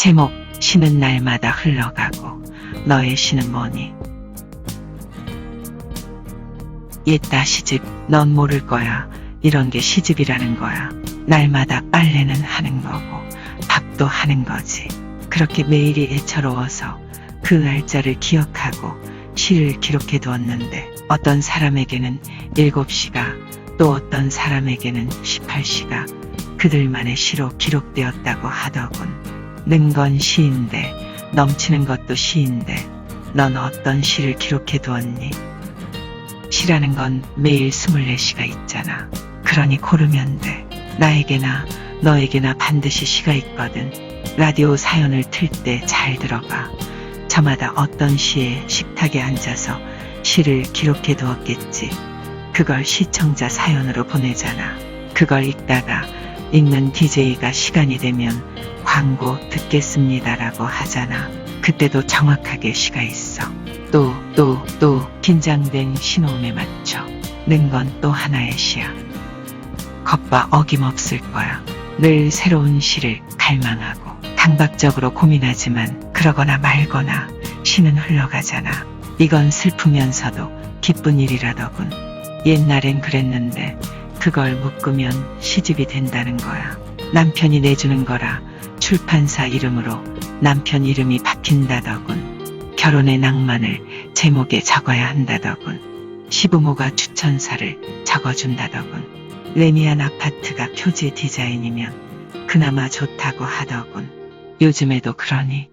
제목 시는 날마다 흘러가고 너의 시는 뭐니? 옛다 시집 넌 모를 거야. 이런 게 시집이라는 거야. 날마다 빨래는 하는 거고 밥도 하는 거지. 그렇게 매일이 애처로워서 그 날짜를 기억하고 시를 기록해 두었는데 어떤 사람에게는 7시가 또 어떤 사람에게는 18시가 그들만의 시로 기록되었다고 하더군. 는 건 시인데 넘치는 것도 시인데 넌 어떤 시를 기록해 두었니? 시라는 건 매일 24시가 있잖아. 그러니 고르면 돼. 나에게나 너에게나 반드시 시가 있거든. 라디오 사연을 틀 때 잘 들어봐. 저마다 어떤 시에 식탁에 앉아서 시를 기록해 두었겠지. 그걸 시청자 사연으로 보내잖아. 그걸 읽다가 읽는 DJ가 시간이 되면 광고 듣겠습니다라고 하잖아. 그때도 정확하게 시가 있어. 또, 또, 또, 긴장된 신호음에 맞춰. 는 건 또 하나의 시야. 겁봐 어김없을 거야. 늘 새로운 시를 갈망하고, 강박적으로 고민하지만, 그러거나 말거나, 시는 흘러가잖아. 이건 슬프면서도 기쁜 일이라더군. 옛날엔 그랬는데, 그걸 묶으면 시집이 된다는 거야. 남편이 내주는 거라 출판사 이름으로 남편 이름이 바뀐다더군. 결혼의 낭만을 제목에 적어야 한다더군. 시부모가 추천사를 적어준다더군. 레미안 아파트가 표지 디자인이면 그나마 좋다고 하더군. 요즘에도 그러니